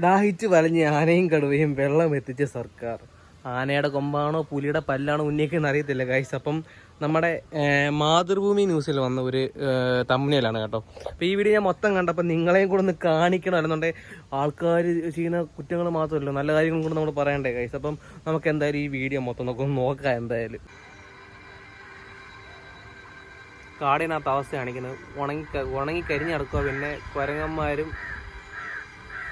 ദാഹിച്ച് വലഞ്ഞ് ആനയും കടുവയും വെള്ളം എത്തിച്ച സർക്കാർ. ആനയുടെ കൊമ്പാണോ പുലിയുടെ പല്ലാണോ ഉന്നയിക്കുന്ന അറിയത്തില്ല ഗൈസ് അപ്പം നമ്മുടെ മാതൃഭൂമി ന്യൂസിൽ വന്ന ഒരു തമ്മിലാണ് കേട്ടോ. അപ്പോൾ ഈ വീഡിയോ ഞാൻ മൊത്തം കണ്ടപ്പോൾ നിങ്ങളെയും കൂടെ ഒന്ന് കാണിക്കണം. അല്ലെന്നുണ്ടെങ്കിൽ ആൾക്കാർ ചെയ്യുന്ന കുറ്റങ്ങൾ മാത്രമല്ല നല്ല കാര്യങ്ങളും കൂടെ നമ്മൾ പറയണ്ടേ ഗൈസ് അപ്പം നമുക്ക് എന്തായാലും ഈ വീഡിയോ മൊത്തം നമുക്ക് നോക്കാം എന്തായാലും. കാടിനകത്ത് അവസ്ഥ കാണിക്കുന്നത്. ഉണങ്ങി ഉണങ്ങി കരിഞ്ഞടക്കുക പിന്നെ കുരങ്ങന്മാരും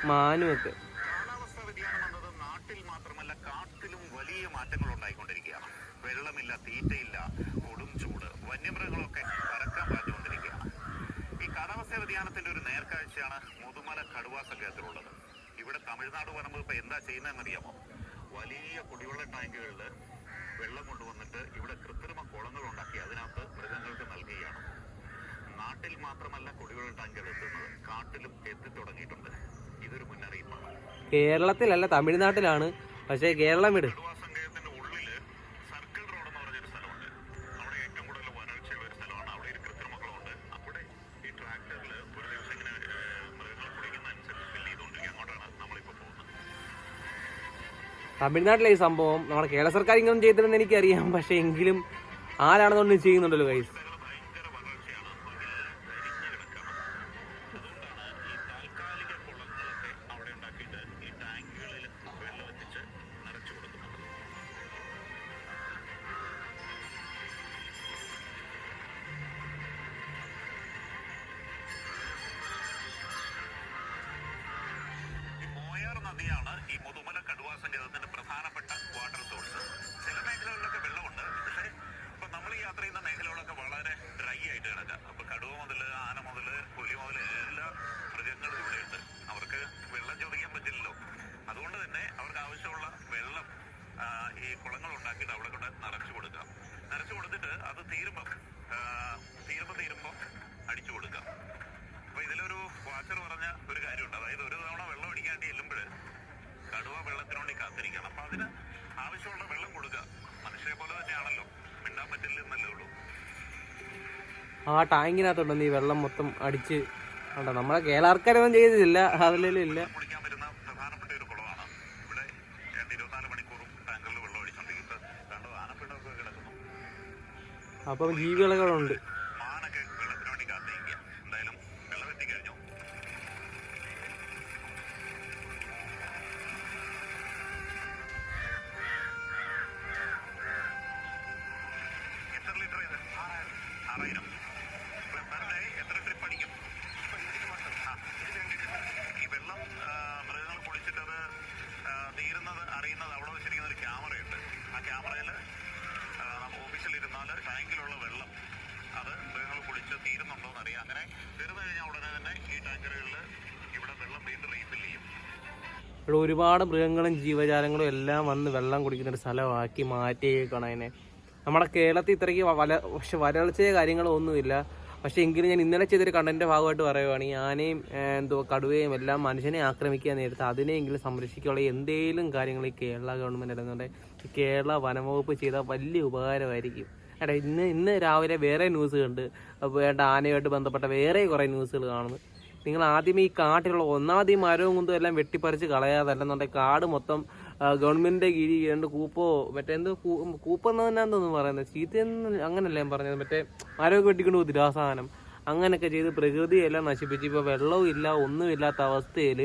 മാനുമൊക്കെ. കാലാവസ്ഥാ വ്യതിയാനം നാട്ടിൽ മാത്രമല്ല കാട്ടിലും വലിയ മാറ്റങ്ങൾ ഉണ്ടായിക്കൊണ്ടിരിക്കുകയാണ് വെള്ളമില്ല തീറ്റയില്ല ചൂട് ഈ കാലാവസ്ഥാ വ്യതിയാനത്തിന്റെ ഒരു നേർക്കാഴ്ചയാണ് കടുവാ ഇവിടെ എന്താ വലിയ കുടിവെള്ള ടാങ്കുകളിൽ വെള്ളം കൊണ്ടുവന്നിട്ട് ഇവിടെ കുളങ്ങൾ ഉണ്ടാക്കി മൃഗങ്ങൾക്ക് നാട്ടിൽ മാത്രമല്ല കുടിവെള്ള ടാങ്കുകൾ എത്തുന്നത്. കാട്ടിലും എത്തിത്തുടങ്ങിയിട്ടുണ്ട് കേരളത്തിലല്ല തമിഴ്നാട്ടിലാണ്. പക്ഷേ കേരളം വിട്. തമിഴ്നാട്ടിലെ ഈ സംഭവം നമ്മുടെ കേരള സർക്കാർ ഇങ്ങനെ ചെയ്തിട്ടുണ്ടെന്ന് എനിക്കറിയാം. പക്ഷേ എങ്കിലും ആരാണെന്നൊന്നും ചെയ്യുന്നുണ്ടല്ലോ കൈസ് നദിയാണ് ഈ മുതുമല കടുവാ സങ്കേതത്തിന്റെ പ്രധാനപ്പെട്ട വാട്ടർ സോഴ്സ് ചില മേഖലകളിലൊക്കെ വെള്ളമുണ്ട്. പക്ഷേ ഇപ്പൊ നമ്മൾ യാത്ര ചെയ്യുന്ന മേഖലകളൊക്കെ വളരെ ഡ്രൈ ആയിട്ട് കിടക്കാം. അപ്പൊ കടുവ മുതൽ ആന മുതൽ പുലി മുതൽ എല്ലാ മൃഗങ്ങളും ഇവിടെയുണ്ട്. അവർക്ക് വെള്ളം ചോദിക്കാൻ പറ്റില്ലല്ലോ. അതുകൊണ്ട് തന്നെ അവർക്ക് ആവശ്യമുള്ള വെള്ളം ഈ കുളങ്ങൾ ഉണ്ടാക്കിയിട്ട് അവിടെ കൊണ്ട് നിറച്ചു കൊടുക്കാം. നിറച്ചു കൊടുത്തിട്ട് അത് തീരുമ്പം തീരുമ്പോ തീരുമ്പോ തീരുമ്പോ അടിച്ചു കൊടുക്കാം അപ്പൊ ഇതിലൊരു വാച്ചർ പറഞ്ഞ ഒരു കാര്യമുണ്ട് അതായത് ഒരു തവണ വെള്ളം അടിക്കാൻ വേണ്ടി ചെല്ലുമ്പോൾ കടുവ വെള്ളത്തിന് വേണ്ടി കാത്തിരിക്കണം അപ്പൊ അതിന് ആവശ്യമുള്ള വെള്ളം കൊടുക്കുക മനുഷ്യരെ പോലെ തന്നെയാണല്ലോ മിണ്ടാൻ പറ്റില്ലെന്നല്ലേ ഉള്ളൂ ആ ടാങ്കിനകത്തുണ്ടെന്ന് നീ വെള്ളം മൊത്തം അടിച്ച് കണ്ടോ? നമ്മളെ കേരളക്കാരൊന്നും ചെയ്തില്ല അതിലും ഇല്ല. അപ്പം ജീവികളൊക്കെ പ്രധാനപ്പെട്ട ആറായിരം. പെർ ഡേ എത്ര ട്രിപ്പ് അടിക്കും. ഈ വെള്ളം മൃഗങ്ങൾ കുളിച്ചിട്ടത് തീരുന്നത് അറിയുന്നത് അവിടെ വെച്ചിരിക്കുന്ന ഒരു ക്യാമറയുണ്ട്. ആ ക്യാമറയിൽ ഓഫീസിൽ ഇരുന്നാൽ ടാങ്കിലുള്ള വെള്ളം അത് മൃഗങ്ങൾ കുളിച്ച് തീരുന്നുണ്ടോ എന്ന് അറിയാം അങ്ങനെ തീർന്നു കഴിഞ്ഞാൽ ഉടനെ തന്നെ ഈ ടാങ്കറുകളിൽ ഇവിടെ വെള്ളം വീണ്ടും റീഫിൽ ചെയ്യും. ഇവിടെ ഒരുപാട് മൃഗങ്ങളും ജീവജാലങ്ങളും എല്ലാം വന്ന് വെള്ളം കുടിക്കുന്ന ഒരു സ്ഥലമാക്കി മാറ്റിയേക്കാണ് അതിനെ. നമ്മുടെ കേരളത്തിൽ ഇത്രയ്ക്ക് വല പക്ഷെ വരൾച്ചയോ കാര്യങ്ങളോ ഒന്നുമില്ല. പക്ഷെ എങ്കിലും ഞാൻ ഇന്നലെ ചെയ്തൊരു കണ്ടന്റ് ഭാഗമായിട്ട് പറയുവാണ് ആനയും എന്തോ കടുവയും എല്ലാം മനുഷ്യനെ ആക്രമിക്കാൻ നേരത്തെ അതിനെയെങ്കിലും സംരക്ഷിക്കാനുള്ള എന്തെങ്കിലും കാര്യങ്ങൾ ഈ കേരള ഗവൺമെന്റ് ഇടുന്നുണ്ട് കേരള വനംവകുപ്പ് ചെയ്താൽ വലിയ ഉപകാരമായിരിക്കും. എടാ ഇന്ന് ഇന്ന് രാവിലെ വേറെ ന്യൂസ് കണ്ട് വേണ്ട ആനയുമായിട്ട് ബന്ധപ്പെട്ട വേറെ കുറേ ന്യൂസുകൾ കാണുന്നു. നിങ്ങൾ ആദ്യം ഈ കാട്ടിലുള്ള ഒന്നാദ്യം മരവും കുന്തും എല്ലാം വെട്ടിപ്പറിച്ച് കളയാതല്ലെന്നുണ്ടെങ്കിൽ കാട് മൊത്തം ഗവൺമെന്റിന്റെ കീഴിൽ രണ്ട് കൂപ്പോ മറ്റെന്തോ കൂപ്പെന്ന് തന്നെ പറയുന്നത്. ചീത്തയെന്ന് അങ്ങനല്ല ഞാൻ പറഞ്ഞത്. മറ്റേ മരമൊക്കെ വെട്ടിക്കൊണ്ട് പോകത്തില്ല ആ സാധനം? അങ്ങനെയൊക്കെ ചെയ്ത് പ്രകൃതിയെല്ലാം നശിപ്പിച്ച് ഇപ്പോൾ വെള്ളവും ഇല്ല ഒന്നുമില്ലാത്ത അവസ്ഥയിൽ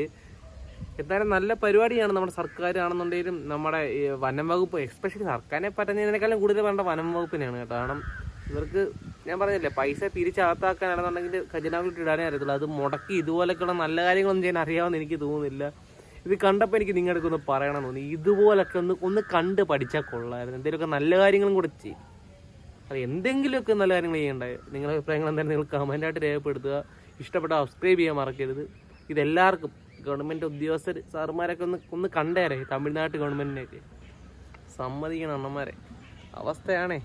എന്തായാലും നല്ല പരിപാടിയാണ് നമ്മുടെ സർക്കാർ ആണെന്നുണ്ടെങ്കിലും നമ്മുടെ വനം വകുപ്പ് എസ്പെഷ്യലി സർക്കാരിനെ പറ്റുന്നതിനേക്കാളും കൂടുതൽ വേണ്ട വനം വകുപ്പിനെയാണ് കേട്ടോ. കാരണം ഇവർക്ക് ഞാൻ പറഞ്ഞില്ലേ പൈസ പിരിച്ചകത്താക്കാനാണെന്നുണ്ടെങ്കിൽ ഖജനാവിലിട്ട് ഇടാനേ അറിയത്തുള്ളൂ. അത് മുടക്കി ഇതുപോലൊക്കെയുള്ള നല്ല കാര്യങ്ങളൊന്നും ചെയ്യാൻ അറിയാമെന്ന് എനിക്ക് തോന്നുന്നില്ല. ഇത് കണ്ടപ്പോൾ എനിക്ക് നിങ്ങളുടെ ഒന്ന് പറയണം തോന്നി. ഇതുപോലൊക്കെ ഒന്ന് ഒന്ന് കണ്ട് പഠിച്ചാൽ കൊള്ളായിരുന്നു. എന്തെങ്കിലുമൊക്കെ നല്ല കാര്യങ്ങളും കൂടെ ചെയ്യും അത് എന്തെങ്കിലുമൊക്കെ നല്ല കാര്യങ്ങൾ ചെയ്യണ്ടേ? നിങ്ങളുടെ അഭിപ്രായങ്ങൾ എന്തായാലും നിങ്ങൾ കമന്റായിട്ട് രേഖപ്പെടുത്തുക. ഇഷ്ടപ്പെട്ട സബ്സ്ക്രൈബ് ചെയ്യാൻ മറക്കരുത്. ഇതെല്ലാവർക്കും ഗവൺമെന്റ് ഉദ്യോഗസ്ഥർ സാറുമാരൊക്കെ ഒന്ന് ഒന്ന് കണ്ടേരെ തമിഴ്നാട് ഗവൺമെന്റിനെയൊക്കെ സമ്മതിക്കണം അണ്ണന്മാരെ. അവസ്ഥയാണേ.